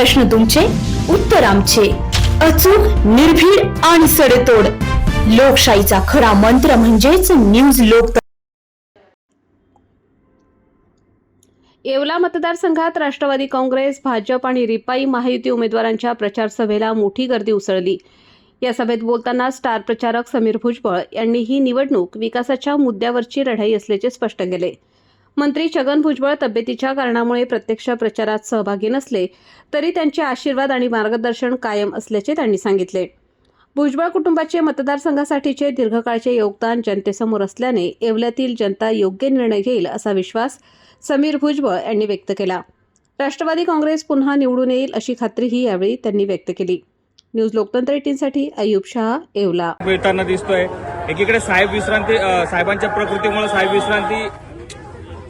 प्रश्न तुमचे उत्तर आमचे. अचूक निर्भीड आणि सडेतोड. लोकशाहीचा खरा मंत्र म्हणजेच न्यूज लोक येवला मतदारसंघात राष्ट्रवादी काँग्रेस भाजप आणि रिपाई महायुती उमेदवारांच्या प्रचार सभेला मोठी गर्दी उसळली. या सभेत बोलताना स्टार प्रचारक समीर भुजबळ यांनी ही निवडणूक विकासाच्या मुद्द्यावरची लढाई असल्याचे स्पष्ट केले. मंत्री छगन भुजबळ तब्येतीच्या कारणामुळे प्रत्यक्ष प्रचारात सहभागी नसले तरी त्यांचे आशीर्वाद आणि मार्गदर्शन कायम असल्याचे त्यांनी सांगितले. भुजबळ कुटुंबाचे मतदारसंघासाठीचे दीर्घकाळचे योगदान जनतेसमोर असल्याने येवल्यातील जनता योग्य निर्णय घेईल असा विश्वास समीर भुजबळ यांनी व्यक्त केला. राष्ट्रवादी काँग्रेस पुन्हा निवडून येईल अशी खात्रीही यावेळी त्यांनी व्यक्त केली. न्यूज लोकतंत्र एटीनसाठी अयुब शहा येवला. मिळताना दिसतोय. एकीकडे साहेब विश्रांती साहेबांच्या प्रकृतीमुळे साहेब विश्रांती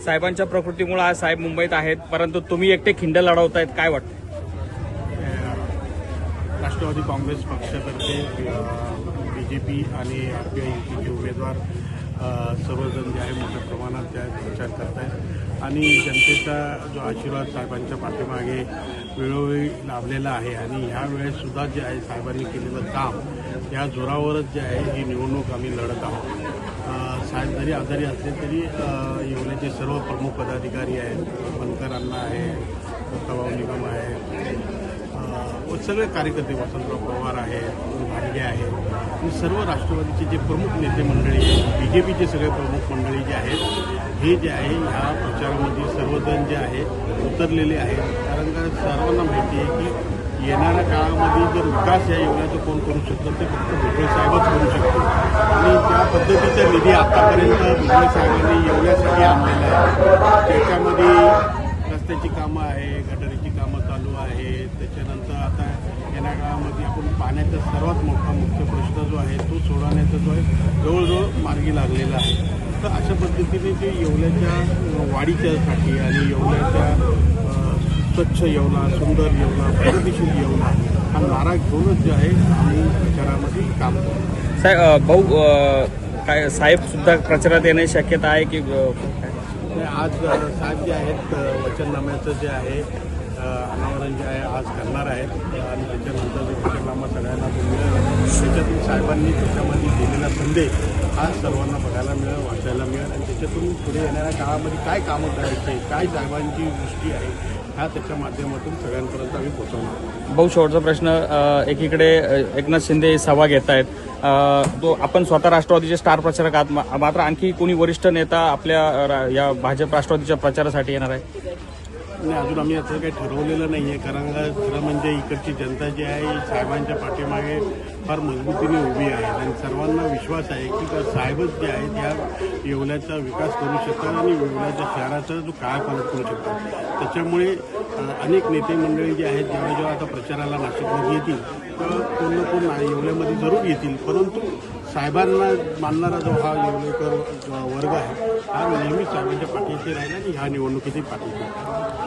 साहेबांच्या प्रकृतीमुळे आज साहेब मुंबईत आहेत परंतु तुम्ही एकटे खिंड लढवतायत काय वाटतं? राष्ट्रवादी काँग्रेस पक्षातर्फे बी जे पी आणि आर पी आय युतीचे उमेदवार सर्वजण जे आहे मोठ्या प्रमाणात जे आहे प्रचार करत आहेत आणि जनतेचा जो आशीर्वाद साहेबांच्या पाठीमागे वेळोवेळी लाभलेला आहे आणि ह्या वेळेससुद्धा जे आहे साहेबांनी केलेलं काम या जोरावरच जे आहे ही निवडणूक आम्ही लढत आहोत. साहेब जरी आजारी असले तरी अ, सर्व प्रमुख पदाधिकारी आहेत. बनकरांना अण्णा आहे दत्ताभाऊ निगम आहे. व सगळे कार्यकर्ते वसंतराव पवार आहेत भांडगे आहेत. आणि सर्व राष्ट्रवादीचे जे प्रमुख नेते मंडळी आहेत बी जे पीचे सगळे प्रमुख मंडळी जे आहेत हे जे आहे ह्या प्रचारामध्ये सर्वजण जे आहे उतरलेले आहेत. कारण का सर्वांना माहिती आहे की येणाऱ्या काळामध्ये जर विकास या योजनेचं कोण करू शकतं ते फक्त भुजबळ साहेबच करू शकतो आणि त्या पद्धतीचा निधी आतापर्यंत भुजबळ साहेबांनी येवल्यासाठी आणलेला आहे. त्याच्यामध्ये रस्त्याची कामं आहे गटारीची कामं चालू आहे त्याच्यानंतर आता येण्या काळामध्ये आपण पाण्याचा सर्वात मोठा मुख्य प्रश्न जो आहे तो सोडवण्याचा जो आहे जवळजवळ मार्गी लागलेला आहे. तर अशा पद्धतीने ते येवल्याच्या वाढीच्यासाठी आणि येवल्याच्या स्वच्छ येवला सुंदर येवला प्रगतीशील येवला हा नारा घेऊनच जे आहे आम्ही प्रचारामध्ये काम करतो. साहेब भाऊ काय साहेब सुद्धा प्रचारात येण्याची शक्यता आहे की आज साहेब जे आहेत वचननाम्याचं जे आहे अनावरण जे आहे आज करणार आहेत. आणि त्याच्यानंतर जो सगळ्यांना त्याच्यातून साहेबांनी त्याच्यामध्ये दिलेला संदेश आज सर्वांना बघायला मिळेल वाचायला मिळेल. आणि त्याच्यातून पुढे येणाऱ्या काळामध्ये काय कामं करायचे काय साहेबांची दृष्टी आहे ह्या त्याच्या माध्यमातून सगळ्यांपर्यंत आम्ही पोहोचवणार भाऊ शेवटचा प्रश्न एकीकडे एकनाथ शिंदे सभा घेत आहेत. तो आपण स्वतः राष्ट्रवादीचे स्टार प्रचारक आहात. मात्र आणखी कोणी वरिष्ठ नेता आपल्या रा- या भाजप राष्ट्रवादीच्या प्रचारासाठी येणार आहे? आणि अजून आम्ही असं काही ठरवलेलं नाही आहे कारण का खरं म्हणजे इकडची जनता जी आहे साहेबांच्या पाठीमागे फार मजबूतीने उभी आहे. आणि सर्वांना विश्वास आहे की साहेबच जे आहेत या येवल्याचा विकास करू शकतात आणि येवल्याच्या शहराचा जो कायापालट करू शकतात. त्याच्यामुळे अनेक नेते मंडळी जे आहेत जेव्हा जेव्हा आता प्रचाराला नाशिकमध्ये येतील तर कोण ना कोण येवल्यामध्ये जरूर येतील. परंतु साहेबांना मानणारा जो हा येवलेकर वर्ग आहे हा नेहमी साहेबांच्या पाठीशी राहिला आणि ह्या निवडणुकीतही पाठीशी